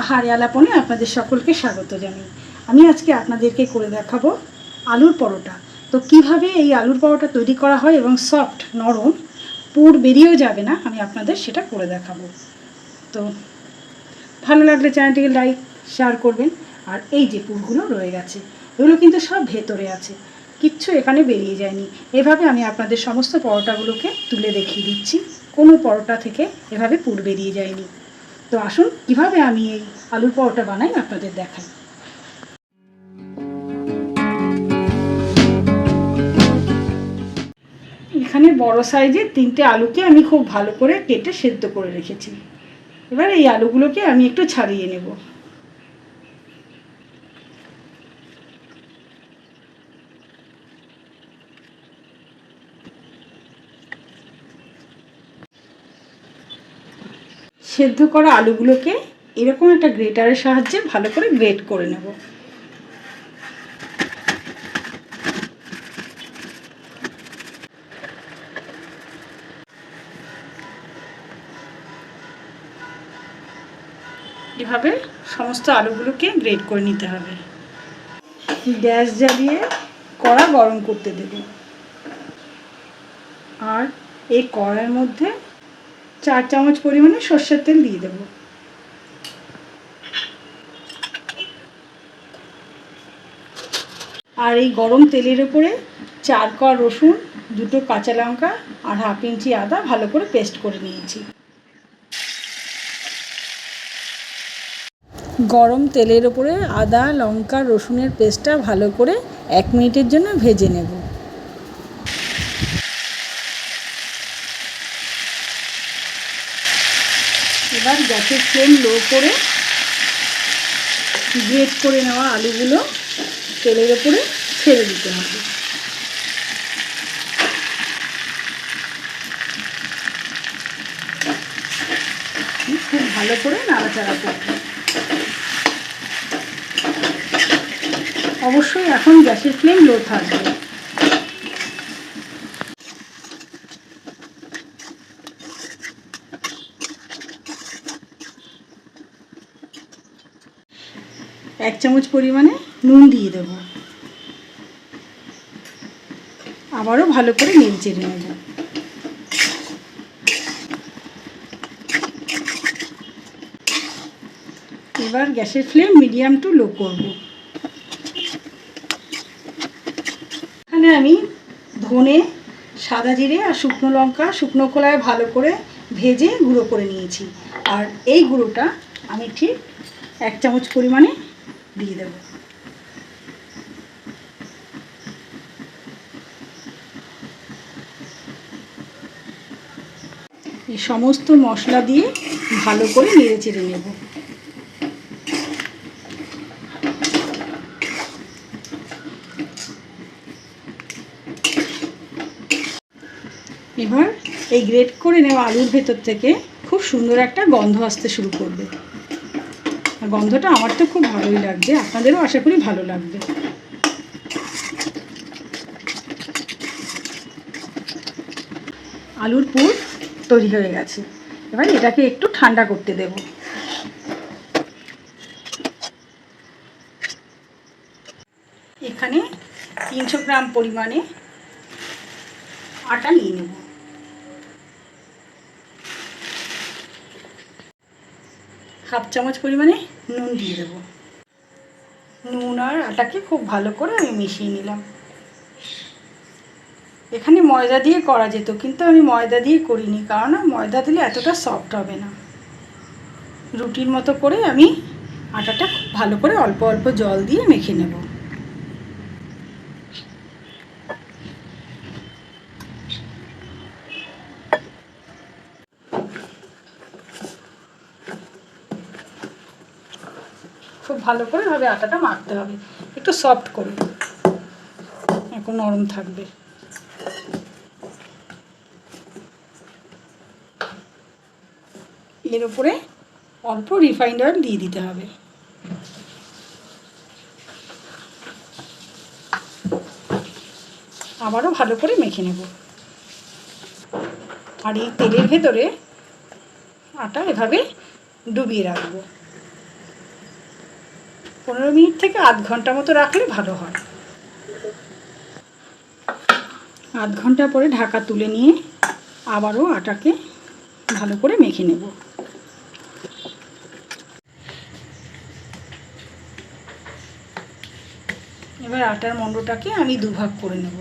আহারে আলাপনে আপনাদের সকলকে স্বাগত জানাই। আমি আজকে আপনাদেরকে করে দেখাবো আলুর পরোটা। তো কীভাবে এই আলুর পরোটা তৈরি করা হয় এবং সফট নরম পুর বেরিয়েও যাবে না, আমি আপনাদের সেটা করে দেখাবো। তো ভালো লাগলে চ্যানেলটিকে লাইক শেয়ার করবেন। আর এই যে পুরগুলো রয়ে গেছে, এগুলো কিন্তু সব ভেতরে আছে। কিচ্ছু এখানে বেরিয়ে যায়নি। এভাবে আমি আপনাদের সমস্ত পরোটাগুলোকে তুলে দেখিয়ে দিচ্ছি। কোনো পরোটা থেকে এভাবে পুর বেরিয়ে যায়নি। তো আসুন, কীভাবে আমি এই আলুর পরোটা বানাই আপনাদের দেখাই। এখানে বড় সাইজের তিনটে আলুকে আমি খুব ভালো করে কেটে সেদ্ধ করে রেখেছি। এবার এই আলুগুলোকে আমি একটু ছাড়িয়ে নেব। সেদ্ধ করা আলুগুলোকে এরকম একটা গ্রেটারের সাহায্যে ভালো করে গ্রেট করে নেব। এভাবে সমস্ত আলুগুলোকে গ্রেট করে নিতে হবে। গ্যাস জ্বালিয়ে কড়া গরম করতে দেবে। আর এই কড়াইয়ের মধ্যে চার চামচ পরিমাণে সর্ষের তেল দিয়ে দেবো। আর এই গরম তেলের উপরে চার কোয়া রসুন, দুটো কাঁচা লঙ্কা আর হাফ ইঞ্চি আদা ভালো করে পেস্ট করে নিয়েছি। গরম তেলের উপরে আদা, লঙ্কা, রসুনের পেস্টটা ভালো করে এক মিনিটের জন্য ভেজে নেব। এবার গ্যাসের ফ্লেম লো করে গ্রেট করে নেওয়া আলুগুলো তেলের ওপরে ছেড়ে দিতে হবে। খুব ভালো করে নাড়াচাড়া করবে অবশ্যই এখন গ্যাসের ফ্লেম লো থাকবে। এক চামচ পরিমাণে নুন দিয়ে দেব। আবারও ভালো করে নেড়ে চেড়ে নেব। এবার গ্যাসের ফ্লেম মিডিয়াম টু লো করব। এখানে আমি ধনে, সাদা জিরে আর শুকনো লঙ্কা, শুকনো খোলায় ভালো করে ভেজে গুঁড়ো করে নিয়েছি। আর এই গুঁড়োটা আমি ঠিক এক চামচ পরিমাণে দিয়ে দেব এই সমস্ত মশলা দিয়ে ভালো করে নেড়ে চেড়ে নেব। এবার এই গ্রেট করে নেওয়া আলুর ভেতর থেকে খুব সুন্দর একটা গন্ধ আসতে শুরু করবে। গন্ধটা আমার তো খুব ভালোই লাগছে, আপনাদেরও আশা করি ভালো লাগবে। আলুর পুর তৈরি হয়ে গেছে। এবার এটাকে একটু ঠান্ডা করতে দেব। এখানে তিনশো গ্রাম পরিমাণে আটা নিয়ে নেব। হাফ চামচ পরিমাণে নুন দিয়ে দেবো। নুন আর আটাকে খুব ভালো করে আমি মিশিয়ে নিলাম। এখানে ময়দা দিয়ে করা যেত, কিন্তু আমি ময়দা দিয়ে করিনি, কারণ ময়দা দিলে এতটা সফট হবে না। রুটির মতো করে আমি আটাটা খুব ভালো করে অল্প অল্প জল দিয়ে মেখে নেব খুব ভালো করে ভাবে আটাটা মাখতে হবে। একটু সফট করে। এখন নরম থাকবে। এর উপরে অল্প রিফাইন্ড অয়েল দিয়ে দিতে হবে। আবারও ভালো করে মেখে নেব। আর এই তেলের ভেতরে আটা এভাবে ডুবিয়ে রাখব। পনেরো মিনিট থেকে আধ ঘণ্টা মতো রাখলে ভালো হয়। আধ ঘণ্টা পরে ঢাকা তুলে নিয়ে আবারও আটাকে ভালো করে মেখে নেব। এবার আটার মণ্ডটাকে আমি দুভাগ করে নেব।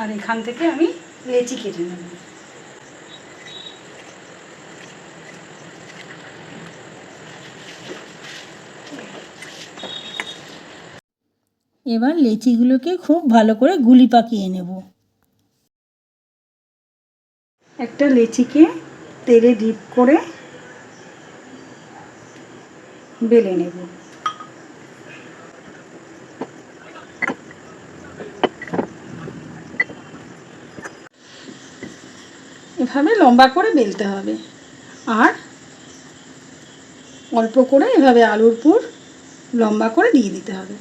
আর এখান থেকে আমি লেচি কেটে নেব এবার লেচিগুলোকে খুব ভালো করে গুলি পাকিয়ে নেব। একটা লেচিকে তেলে ডিপ করে বেলে নেব। এভাবে লম্বা করে বেলতে হবে। আর অল্প করে এভাবে আলুর পুর লম্বা করে দিয়ে দিতে হবে।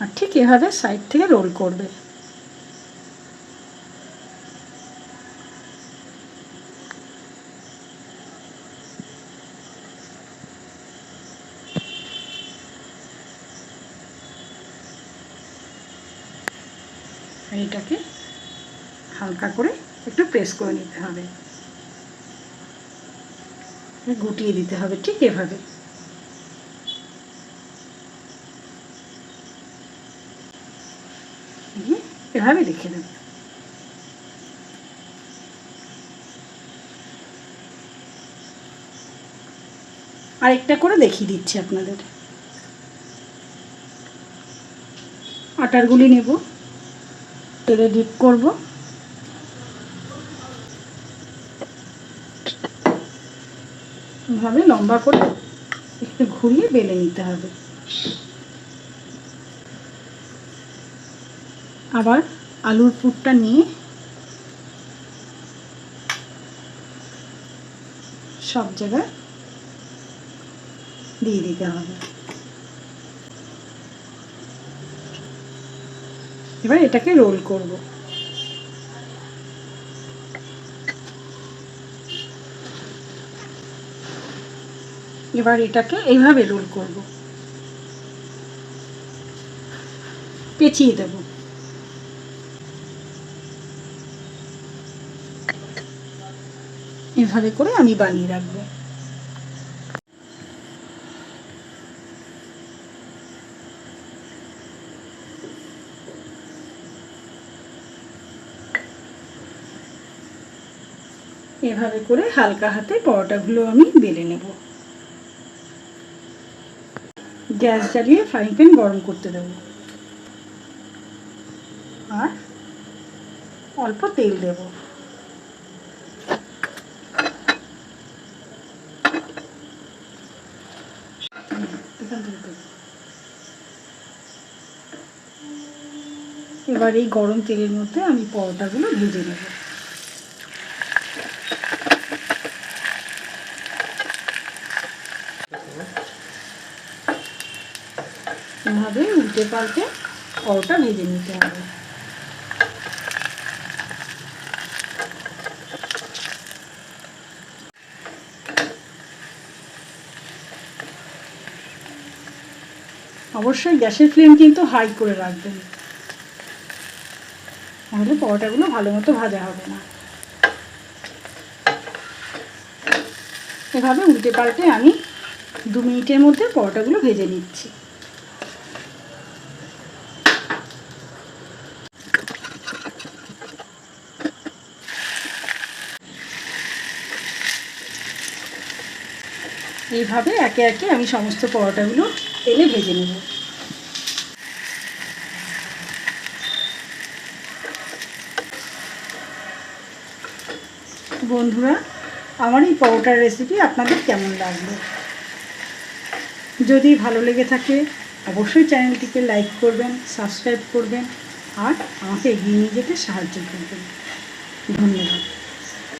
আর ঠিক এভাবে সাইড থেকে রোল করবে। এটাকে হালকা করে একটু প্রেস করে নিতে হবে। গুটিয়ে দিতে হবে ঠিক এভাবে। এভাবে রেখে দেবে। আরেকটা করে দেখিয়ে দিচ্ছি আপনাদের। আটার গুলি নেব। তেলে ডিপ করব। এভাবে লম্বা করে একটু ঘুরিয়ে বেলে নিতে হবে। আবার আলুর পুরটা নিয়ে সব জায়গায় দিয়ে দিতে হবে। এবার এটাকে রোল করব। এবার এটাকে এইভাবে রোল করব। পেঁচিয়ে দেবো। এভাবে করে আমি বানিয়ে রাখব। এভাবে করে হালকা হাতে পরোটাগুলো আমি বেলে নেব। গ্যাস জ্বালিয়ে ফ্রাইং প্যান গরম করতে দেবো। আর অল্প তেল দেবো। এবার এই গরম তেলের মধ্যে আমি পরোটাগুলো ভেজে নেব এভাবে উল্টে পাল্টে পরোটা ভেজে নিতে হবে। অবশ্যই গ্যাসের ফ্লেম কিন্তু হাই করে রাখবেন। তাহলে পরোটাগুলো ভালো মতো ভাজা হবে না। এভাবে উল্টে পাল্টে আমি দু মিনিটের মধ্যে পরোটাগুলো ভেজে নিচ্ছি। এইভাবে একে একে আমি সমস্ত পরোটাগুলো তেলে ভেজে নেব। বন্ধুরা, আমার এই পরোটার রেসিপি আপনাদের কেমন লাগল? যদি ভালো লেগে থাকে, অবশ্যই চ্যানেলটিকে লাইক করবেন সাবস্ক্রাইব করবেন, আর আমাকে এগিয়ে নিয়ে যেতে সাহায্য করবেন। ধন্যবাদ।